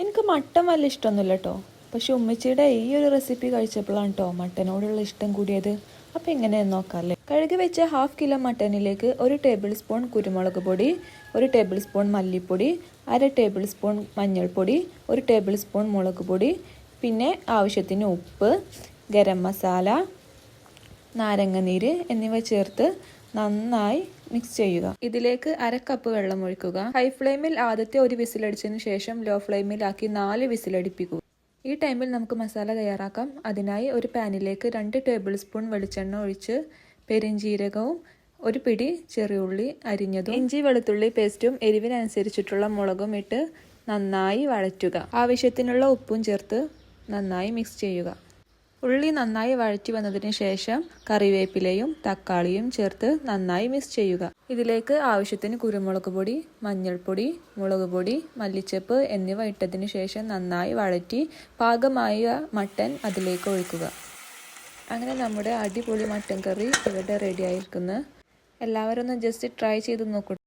എനിക്ക് മട്ടൻ വല്ല ഇഷ്ടമൊന്നുമില്ല കേട്ടോ പക്ഷെ ഉമ്മച്ചിയുടെ ഈ ഒരു റെസിപ്പി കഴിച്ചപ്പോഴാണ് കേട്ടോ മട്ടനോടുള്ള ഇഷ്ടം കൂടിയത്. അപ്പോൾ എങ്ങനെയെന്ന് നോക്കാമല്ലേ കഴുകി വെച്ച ഹാഫ് കിലോ മട്ടനിലേക്ക് ഒരു ടേബിൾ സ്പൂൺ കുരുമുളക് പൊടി ഒരു ടേബിൾ സ്പൂൺ മല്ലിപ്പൊടി അര ടേബിൾ സ്പൂൺ മഞ്ഞൾപ്പൊടി ഒരു ടേബിൾ സ്പൂൺ മുളക് പൊടി പിന്നെ ആവശ്യത്തിന് ഉപ്പ് ഗരം മസാല നാരങ്ങനീര് എന്നിവ ചേർത്ത് നന്നായി മിക്സ് ചെയ്യുക. ഇതിലേക്ക് അര കപ്പ് വെള്ളം ഒഴിക്കുക. ഹൈ ഫ്ലെയിമിൽ ആദ്യത്തെ ഒരു വിസിലടിച്ചതിന് ശേഷം ലോ ഫ്ലെയിമിലാക്കി നാല് വിസിലടിപ്പിക്കുക ഈ ടൈമിൽ നമുക്ക് മസാല തയ്യാറാക്കാം. അതിനായി ഒരു പാനിലേക്ക് രണ്ട് ടേബിൾ സ്പൂൺ വെളിച്ചെണ്ണ ഒഴിച്ച് പെരിഞ്ജീരകവും ഒരു പിടി ചെറിയുള്ളി അരിഞ്ഞതും ഇഞ്ചി വെളുത്തുള്ളി പേസ്റ്റും എരിവിനനുസരിച്ചിട്ടുള്ള മുളകും ഇട്ട് നന്നായി വഴറ്റുക. ആവശ്യത്തിനുള്ള ഉപ്പും ചേർത്ത് നന്നായി മിക്സ് ചെയ്യുക. ഉള്ളി നന്നായി വഴറ്റി വന്നതിന് ശേഷം കറിവേപ്പിലയും തക്കാളിയും ചേർത്ത് നന്നായി മിക്സ് ചെയ്യുക. ഇതിലേക്ക് ആവശ്യത്തിന് കുരുമുളക് പൊടി മഞ്ഞൾപ്പൊടി മുളക് പൊടി മല്ലിച്ചപ്പ് എന്നിവ ഇട്ടതിന് ശേഷം നന്നായി വഴറ്റി പാകമായ മട്ടൻ അതിലേക്ക് ഒഴിക്കുക. അങ്ങനെ നമ്മുടെ അടിപൊളി മട്ടൻ കറി ഇവിടെ റെഡി ആയിരിക്കുന്നു. എല്ലാവരും ഒന്ന് ജസ്റ്റ് ട്രൈ ചെയ്ത് നോക്കൂ.